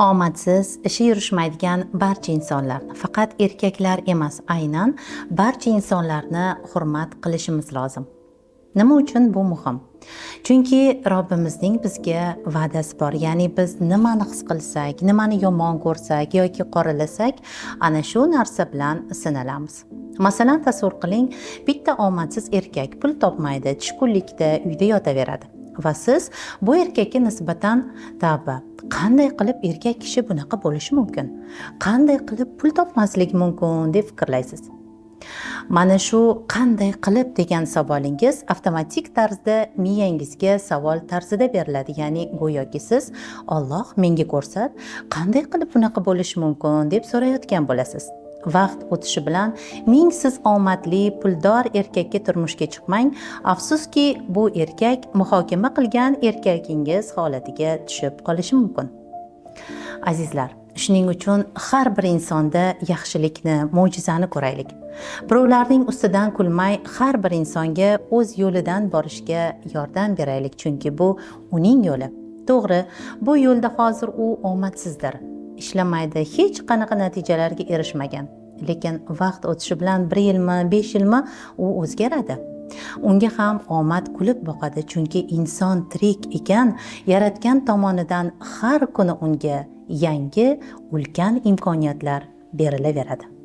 omadsiz ishi yurishmaydigan barcha insonlarni faqat erkaklar emas aynan barcha insonlarni hurmat qilishimiz lozim. Nima uchun bu muhim? Chunki robbimizning bizga va'dasi bor. Ya'ni biz nimani his qilsak nimani yomon ko'rsak yoki qoralasak ana shu narsa bilan sinalamiz. Masalan tasavvur qiling bitta omadsiz erkak pul topmaydi tushkunlikda uyda yotaveradi. Va siz bu erkakka nisbatan tavba qanday qilib erkak kishi bunaqa bo'lishi mumkin? Qanday qilib pul topmasligi mumkin deb fikrlaysiz? Mana shu qanday qilib degan savolingiz avtomatik tarzda miyangizga savol tarzida beriladi. Ya'ni go'yoki siz olloh menga ko'rsat qanday qilib bunaqa bo'lishi mumkin deb so'rayotgan bo'lasiz. Vaqt o'tishi bilan ming siz omadli puldor erkakka turmushga chiqmang. Afsuski bu erkak muhokama qilgan erkagingiz holatiga tushib qolishi mumkin. Azizlar shuning uchun har bir insonda yaxshilikni mo'jizani ko'raylik. Birovlarning ustidan kulmay har bir insonga o'z yo'lidan borishga yordam beraylik chunki bu uning yo'li. To'g'ri bu yo'lda hozir u omadsizdir. Ishlamaydi. Hech qanaqa natijalarga erishmagan. Lekin vaqt o'tishi bilan bir yilmi besh yilmi u o'zgaradi. Unga ham omad kulib boqadi. Chunki inson tirik ekan yaratgan tomonidan har kuni unga yangi ulkan imkoniyatlar berilaveradi.